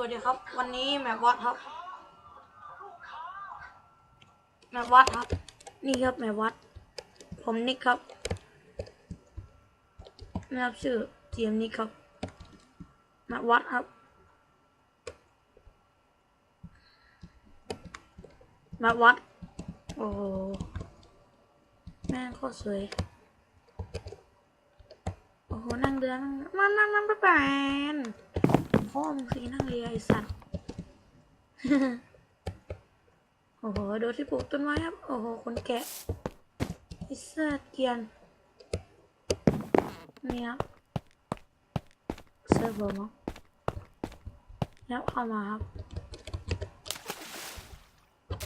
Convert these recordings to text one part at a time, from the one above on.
วัสดีครับ วันนี้แมปวัดครับ แมปวัดครับ นี่ครับแมปวัด ผมนิกครับไม่รับชื่อทียมนิกครับ แมปวัดครับ แมปวัด โอ้โหแม่งโคตรสวย โอ้โหนั่งเรือนมันนั่งนั่งไปแปน พ่อมึงสีนั่งเรือไอสัตว์ โอ้โหดูที่ปลูกต้นไม้ครับ โอ้โห คนแกะไอสัตว์เกียนนี่ครับเซิร์ฟเวอร์มั้งแล้วเข้ามาครับ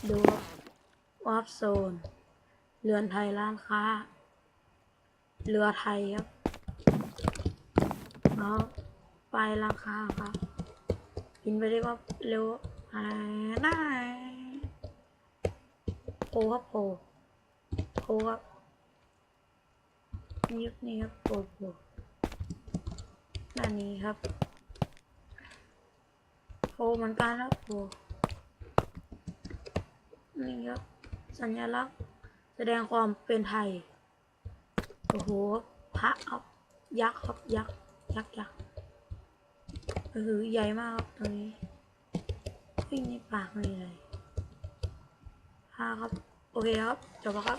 ดูวาร์ปโซน เรือนไทยร้านค้า เรือไทยครับแล้ว ไปราคาครับบินไปได้ว่าเร็วอะไรน่าโพครับโพโพครับนี่ครับนี่ครับโพโพด้านนี้ครับโพเหมือนกันครับโพนี่ครับสัญลักษณ์แสดงความเป็นไทย โอ้โหพระครับยักษ์ครับยักษ์ยักษ์ยักษ์ เออใหญ่มากครับตรงนี้วิ่งในปากเลยเลยพาครับ โอเคครับ จบแล้วครับ